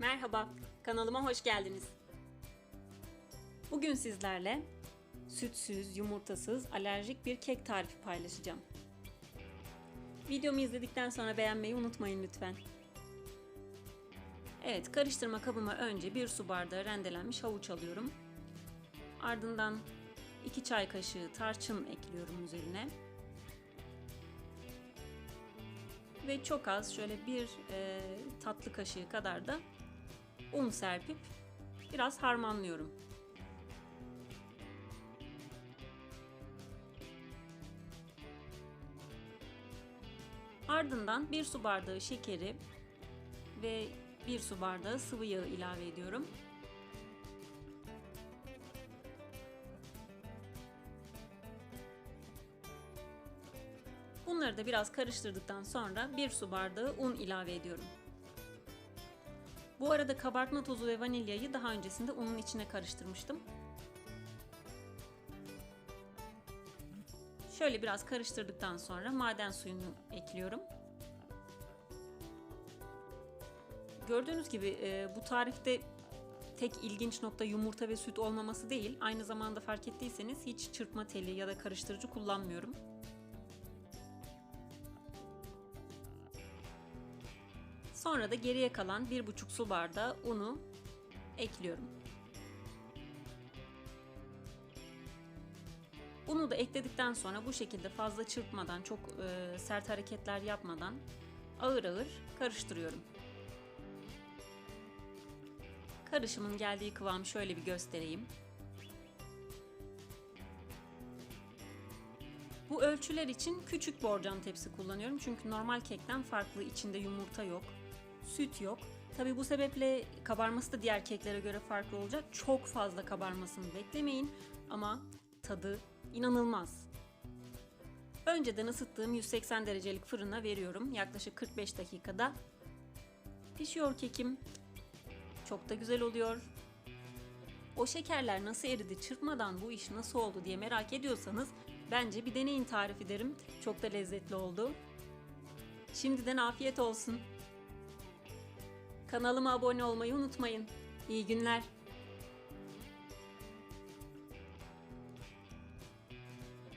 Merhaba, kanalıma hoş geldiniz. Bugün sizlerle sütsüz, yumurtasız, alerjik bir kek tarifi paylaşacağım. Videomu izledikten sonra beğenmeyi unutmayın lütfen. Evet, karıştırma kabıma önce bir su bardağı rendelenmiş havuç alıyorum. Ardından 2 çay kaşığı tarçın ekliyorum üzerine. Ve çok az şöyle bir e, tatlı kaşığı kadar da un serpip biraz harmanlıyorum. Ardından bir su bardağı şekeri ve bir su bardağı sıvı yağı ilave ediyorum. Bunları da biraz karıştırdıktan sonra bir su bardağı un ilave ediyorum. Bu arada kabartma tozu ve vanilyayı daha öncesinde unun içine karıştırmıştım. Şöyle biraz karıştırdıktan sonra maden suyunu ekliyorum. Gördüğünüz gibi e, bu tarifte tek ilginç nokta yumurta ve süt olmaması değil. Aynı zamanda fark ettiyseniz hiç çırpma teli ya da karıştırıcı kullanmıyorum. Sonra da geriye kalan 1,5 su bardağı unu ekliyorum. Unu da ekledikten sonra bu şekilde fazla çırpmadan, çok e, sert hareketler yapmadan ağır ağır karıştırıyorum. Karışımın geldiği kıvamı şöyle bir göstereyim. Bu ölçüler için küçük borcam tepsi kullanıyorum çünkü normal kekten farklı içinde yumurta yok, süt yok. Tabi bu sebeple kabarması da diğer keklere göre farklı olacak. Çok fazla kabarmasını beklemeyin ama tadı inanılmaz. Önceden ısıttığım 180 derecelik fırına veriyorum. Yaklaşık 45 dakikada pişiyor kekim. Çok da güzel oluyor. O şekerler nasıl eridi, çırpmadan bu iş nasıl oldu diye merak ediyorsanız bence bir deneyin tarifi derim. Çok da lezzetli oldu. Şimdiden afiyet olsun. Kanalıma abone olmayı unutmayın. İyi günler.